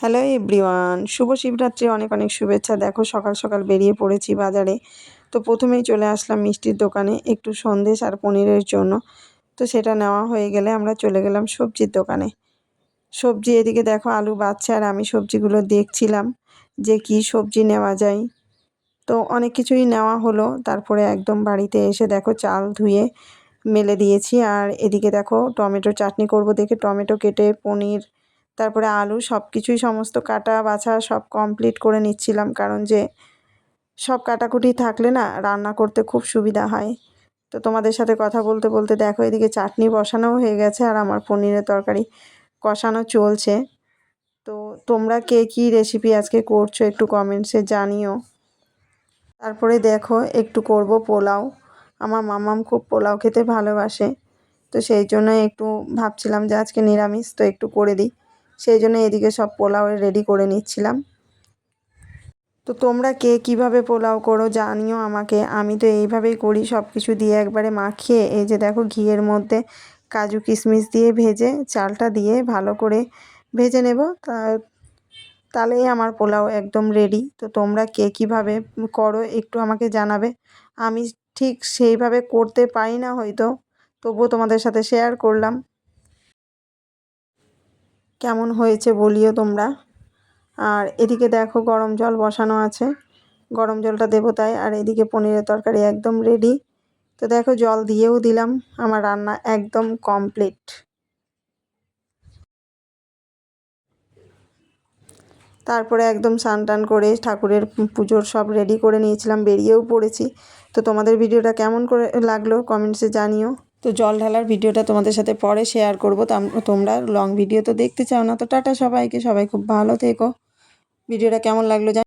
Hello everyone, শুভ শিবরাত্রি, অনেক অনেক শুভেচ্ছা। দেখো সকাল সকাল বেরিয়ে পড়েছি বাজারে। তো প্রথমেই চলে আসলাম মিষ্টির দোকানে একটু সন্দেশ আর পনিরের জন্য। তো সেটা নেওয়া হয়ে গেলে আমরা চলে গেলাম সবজির দোকানে। সবজি এদিকে দেখো আলু, বাচ্চা আর আমি সবজিগুলো দেখছিলাম যে কি সবজি নেওয়া যায়। তো অনেক কিছুই নেওয়া হলো। তারপরে একদম বাড়িতে এসে দেখো চাল ধুয়ে মেলে দিয়েছি। আর এদিকে দেখো টমেটো চাটনি করব দেখে টমেটো কেটে পনির তারপরে আলু সব কিছুই সমস্ত কাটা বাছা সব কমপ্লিট করে নিচ্ছিলাম কারণ যে সব কাটাকুটি থাকলে না রান্না করতে খুব সুবিধা হয়। তো তোমাদের সাথে কথা বলতে বলতে দেখো এদিকে চাটনি বসানোও হয়ে গেছে আর আমার পনিরের তরকারি কষানো চলছে। তো তোমরা কে কী রেসিপি আজকে করছ একটু কমেন্টসে জানিও। তারপরে দেখো একটু করব পোলাও। আমার মামাম খুব পোলাও খেতে ভালোবাসে। তো সেই জন্য একটু ভাবছিলাম যে আজকে নিরামিষ তো একটু করে দিই। সেই জন্য এদিকে সব পোলাও রেডি করে নিচ্ছিলাম। তো তোমরা কে কীভাবে পোলাও করো জানিও আমাকে। আমি তো এইভাবেই করি সব কিছু দিয়ে একবারে মাখিয়ে, এই যে দেখো ঘিয়ের মধ্যে কাজু কিশমিশ দিয়ে ভেজে, চালটা দিয়ে ভালো করে ভেজে নেব। তা, তাহলেই আমার পোলাও একদম রেডি তো তোমরা কে কীভাবে করো একটু আমাকে জানাবে। আমি ঠিক সেইভাবে করতে পারি না হয়তো, তবুও তোমাদের সাথে শেয়ার করলাম। কেমন হয়েছে বলিও তোমরা। আর এদিকে দেখো গরম জল বসানো আছে। গরম জলটা দেবো তাই। আর এদিকে পনিরের তরকারি একদম রেডি তো দেখো জল দিয়েও দিলাম। আমার রান্না একদম কমপ্লিট তারপরে একদম স্নান টান করে ঠাকুরের পুজোর সব রেডি করে নিয়েছিলাম। বেরিয়েও পড়েছি। তো তোমাদের ভিডিওটা কেমন করে লাগল কমেন্টসে জানিও। তো জল ঢালার ভিডিওটা তোমাদের সাথে পরে শেয়ার করব। তোমরা লং ভিডিও তো দেখতে চাও না। তো টাটা সবাইকে। সবাই খুব ভালো থেকো। ভিডিওটা কেমন লাগল